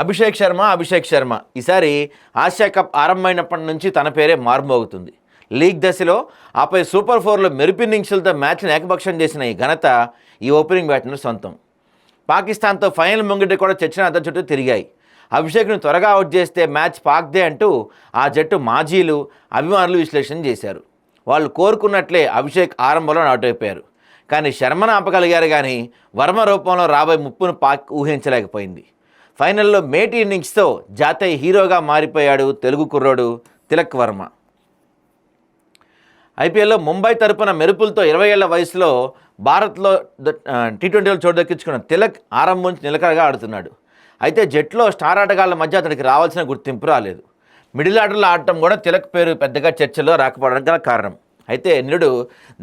అభిషేక్ శర్మ అభిషేక్ శర్మ. ఈసారి Asia cup ఆరంభమైనప్పటి నుంచి తన పేరే మార్మోగుతుంది. లీగ్ దశలో ఆపై సూపర్ ఫోర్లో మెరుపిన్నింగ్స్లతో మ్యాచ్ను ఏకపక్షం చేసిన ఈ ఘనత ఈ ఓపెనింగ్ బ్యాట్ను సొంతం. పాకిస్తాన్తో ఫైనల్ ముంగిటి కూడా చర్చన అతని చుట్టూ తిరిగాయి. అభిషేక్ను త్వరగా అవుట్ చేస్తే మ్యాచ్ పాక్దే అంటూ ఆ జట్టు మాజీలు అభిమానులు విశ్లేషణ చేశారు. వాళ్ళు కోరుకున్నట్లే అభిషేక్ ఆరంభంలో అవుట్ అయిపోయారు కానీ శర్మను ఆపగలిగారు కానీ వర్మ రూపంలో రాబోయే ముప్పును పాక్ ఊహించలేకపోయింది. ఫైనల్లో మేటి ఇన్నింగ్స్తో జాతీయ హీరోగా మారిపోయాడు తెలుగు కుర్రోడు తిలక్ వర్మ. ఐపీఎల్లో ముంబై తరపున మెరుపులతో ఇరవై ఏళ్ళ వయసులో భారత్లో టీ ట్వంటీలో చోటు దక్కించుకున్న తిలక్ ఆరంభం నుంచి నిలకడగా ఆడుతున్నాడు. అయితే జట్లో స్టార్ ఆటగాళ్ళ మధ్య అతనికి రావాల్సిన గుర్తింపు రాలేదు. మిడిల్ ఆర్డర్లో ఆడటం కూడా తిలక్ పేరు పెద్దగా చర్చలో రాకపోవడానికి గల కారణం. అయితే నిరుడు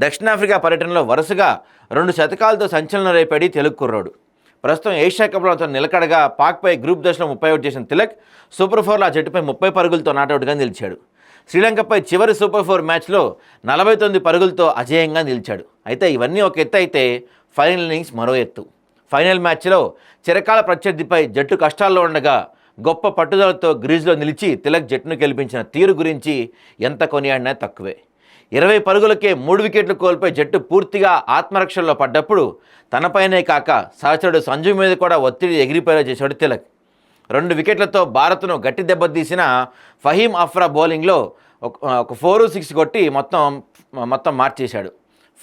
దక్షిణాఫ్రికా పర్యటనలో వరుసగా రెండు శతకాలతో సంచలనం రేపాడి తెలుగు కుర్రోడు. ప్రస్తుతం ఏషియా కప్లో అతను నిలకడగా పాక్పై గ్రూప్ దశలో ముప్పై అవుట్ చేసిన తిలక్ సూపర్ ఫోర్లో ఆ జట్టుపై ముప్పై పరుగులతో నాటౌట్గా నిలిచాడు. శ్రీలంకపై చివరి సూపర్ ఫోర్ మ్యాచ్లో నలభై తొమ్మిది పరుగులతో అజేయంగా నిలిచాడు. అయితే ఇవన్నీ ఒక ఎత్తు అయితే ఫైనల్ ఇన్నింగ్స్ మరో ఎత్తు. ఫైనల్ మ్యాచ్లో చిరకాల ప్రత్యర్థిపై జట్టు కష్టాల్లో ఉండగా గొప్ప పట్టుదలతో గ్రీజ్లో నిలిచి తిలక్ జట్టును గెలిపించిన తీరు గురించి ఎంత కొనియాడినా తక్కువే. ఇరవై పరుగులకే మూడు వికెట్లు కోల్పోయి జట్టు పూర్తిగా ఆత్మరక్షణలో పడ్డప్పుడు తనపైనే కాక సహచరుడు సంజు మీద కూడా ఒత్తిడి ఎగిరిపోయేలా చేశాడు తిలక్. రెండు వికెట్లతో భారత్ను గట్టి దెబ్బతీసిన ఫహీం అఫ్రా బౌలింగ్లో ఒక ఒక ఫోర్ సిక్స్ కొట్టి మొత్తం మొత్తం మార్చేశాడు.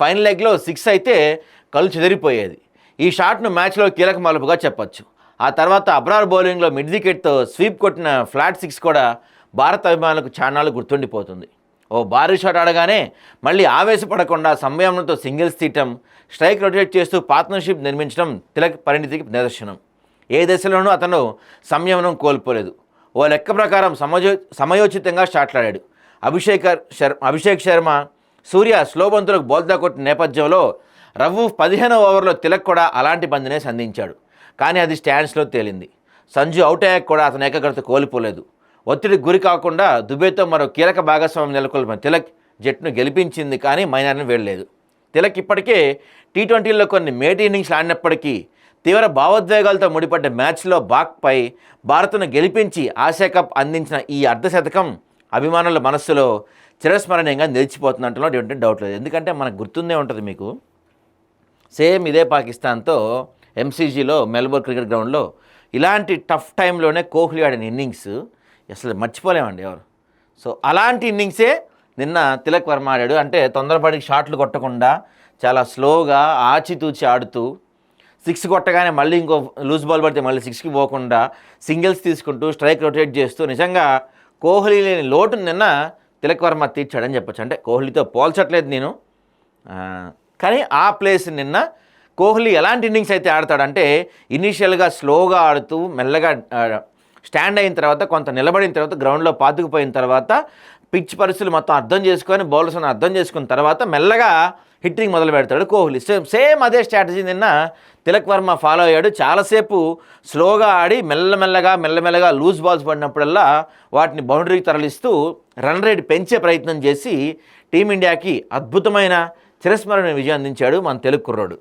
ఫైనల్ లెగ్లో సిక్స్ అయితే కళ్ళు చెదిరిపోయేది. ఈ షాట్ను మ్యాచ్లో కీలక మలుపుగా చెప్పొచ్చు. ఆ తర్వాత అబ్రార్ బౌలింగ్లో మిడ్ వికెట్తో స్వీప్ కొట్టిన ఫ్లాట్ సిక్స్ కూడా భారత అభిమానులకు చాణాలు గుర్తుండిపోతుంది. ఓ భారీ షాట్ ఆడగానే మళ్ళీ ఆవేశపడకుండా సంయమనంతో సింగిల్స్ తీయటం స్ట్రైక్ రొటేట్ చేస్తూ పార్ట్నర్షిప్ నిర్మించడం తిలక్ పరిణితికి నిదర్శనం. ఏ దశలోనూ అతను సంయమనం కోల్పోలేదు. ఓ లెక్క ప్రకారం సమయో సమయోచితంగా షాట్లాడాడు అభిషేక్ శర్ అభిషేక్ శర్మ సూర్య స్లో బంతులకు బోల్తా కొట్టిన నేపథ్యంలో రవ్వు పదిహేనో ఓవర్లో తిలక్ కూడా అలాంటి బంతినే సంధించాడు. కానీ అది స్టాండ్స్లో తేలింది. సంజు అవుట్ అయ్యాక కూడా అతని ఏకాగ్రత కోల్పోలేదు. ఒత్తిడికి గురి కాకుండా దుబేతో మరో కీలక భాగస్వామ్యం నెలకొల్పిన తిలక్ జట్టును గెలిపించింది కానీ మైనార్ని వేయలేదు తిలక్ ఇప్పటికే టీ ట్వంటీలో కొన్ని మేటి ఇన్నింగ్స్ ఆడినప్పటికీ తీవ్ర భావోద్వేగాలతో ముడిపడ్డ మ్యాచ్లో బాక్పై భారత్ను గెలిపించి ఆసియా కప్ అందించిన ఈ అర్ధశతకం అభిమానుల మనస్సులో చిరస్మరణీయంగా నిలిచిపోతున్నట్టులో ఎటువంటి డౌట్ లేదు. ఎందుకంటే మనకు గుర్తుందే ఉంటుంది మీకు. సేమ్ ఇదే పాకిస్తాన్తో ఎంసీజీలో మెల్బోర్న్ క్రికెట్ గ్రౌండ్లో ఇలాంటి టఫ్ టైంలోనే కోహ్లీ ఆడిన ఇన్నింగ్స్ అసలు మర్చిపోలేమండి ఎవరు. సో అలాంటి ఇన్నింగ్సే నిన్న తిలక్ వర్మ ఆడాడు. అంటే తొందరపడి షాట్లు కొట్టకుండా చాలా స్లోగా ఆచితూచి ఆడుతూ సిక్స్ కొట్టగానే మళ్ళీ ఇంకో లూజ్ బాల్ పడితే మళ్ళీ సిక్స్కి పోకుండా సింగిల్స్ తీసుకుంటూ స్ట్రైక్ రొటేట్ చేస్తూ నిజంగా కోహ్లీ లేని లోటు నిన్న తిలక్ వర్మ తీర్చాడని చెప్పొచ్చు. అంటే కోహ్లీతో పోల్చట్లేదు నేను. కానీ ఆ ప్లేస్ నిన్న కోహ్లీ ఎలాంటి ఇన్నింగ్స్ అయితే ఆడతాడంటే ఇనీషియల్గా స్లోగా ఆడుతూ మెల్లగా స్టాండ్ అయిన తర్వాత కొంత నిలబడిన తర్వాత గ్రౌండ్లో పాతుకుపోయిన తర్వాత పిచ్ పరిస్థితులు మొత్తం అర్థం చేసుకొని బౌలర్స్ని అర్థం చేసుకున్న తర్వాత మెల్లగా హిట్టింగ్ మొదలు పెడతాడు కోహ్లీ. సేమ్ సేమ్ అదే స్ట్రాటజీ నిన్న తిలక్ వర్మ ఫాలో అయ్యాడు. చాలాసేపు స్లోగా ఆడి మెల్లమెల్లగా మెల్లమెల్లగా లూజ్ బాల్స్ పడినప్పుడల్లా వాటిని బౌండరీకి తరలిస్తూ రన్ రేట్ పెంచే ప్రయత్నం చేసి టీమిండియాకి అద్భుతమైన చిరస్మరణ విజయం అందించాడు మన తెలుగు కుర్రోడు.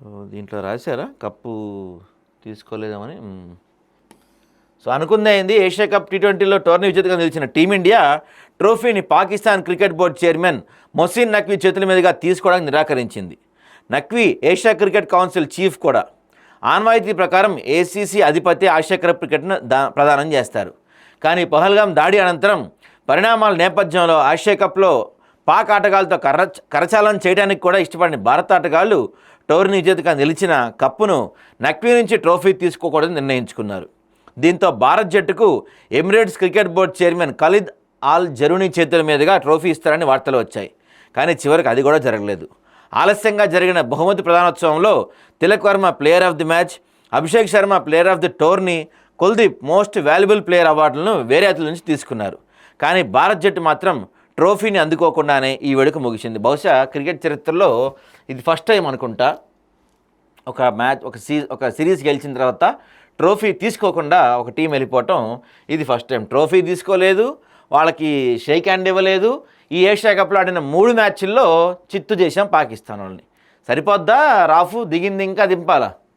సో దీంట్లో రాశారా? కప్పు తీసుకోలేదామని? సో అనుకుందే అయింది ఏషియా కప్ టీ ట్వంటీలో టోర్నీ విజేతగా నిలిచిన team India ట్రోఫీని Pakistan cricket board chairman Mohsin Naqvi చేతుల మీదుగా తీసుకోవడానికి నిరాకరించింది. Naqvi Asia cricket council chief కూడా. ఆన్వాయితీ ప్రకారం ఏసీసీ అధిపతి ఆసియా కప్ క్రికెట్ను దా ప్రదానం చేస్తారు. కానీ పహల్గాం దాడి అనంతరం పరిణామాల నేపథ్యంలో ఆసియా కప్లో పాక్ ఆటగాళ్ళతో కర్ర కరచాలనం చేయడానికి కూడా ఇష్టపడిన భారత ఆటగాళ్ళు టోర్నీ విజేతగా నిలిచిన కప్పును నక్వీ నుంచి ట్రోఫీ తీసుకోకూడదని నిర్ణయించుకున్నారు. దీంతో భారత్ జట్టుకు Emirates cricket board chairman Khalid Al Zarooni చేతుల మీదుగా ట్రోఫీ ఇస్తారని వార్తలు వచ్చాయి. కానీ చివరికి అది కూడా జరగలేదు. ఆలస్యంగా జరిగిన బహుమతి ప్రధానోత్సవంలో Tilak Varma player of the match Abhishek Sharma player of the tourney Kuldeep most valuable player అవార్డులను వేరే అతల నుంచి తీసుకున్నారు. కానీ భారత్ జట్టు మాత్రం ట్రోఫీని అందుకోకుండానే ఈ వేడుక ముగిసింది. బహుశా క్రికెట్ చరిత్రలో ఇది ఫస్ట్ టైం అనుకుంటా. ఒక మ్యాచ్ ఒక సీ ఒక సిరీస్ గెలిచిన తర్వాత ట్రోఫీ తీసుకోకుండా ఒక టీం వెళ్ళిపోవటం ఇది ఫస్ట్ టైం ట్రోఫీ తీసుకోలేదు వాళ్ళకి షేక్ హ్యాండ్ ఇవ్వలేదు. ఈ ఏషియా కప్లో ఆడిన మూడు మ్యాచ్ల్లో చిత్తు చేశాం పాకిస్తాన్ వాళ్ళని సరిపోద్దా? రాఫు దిగింది ఇంకా దింపాలా?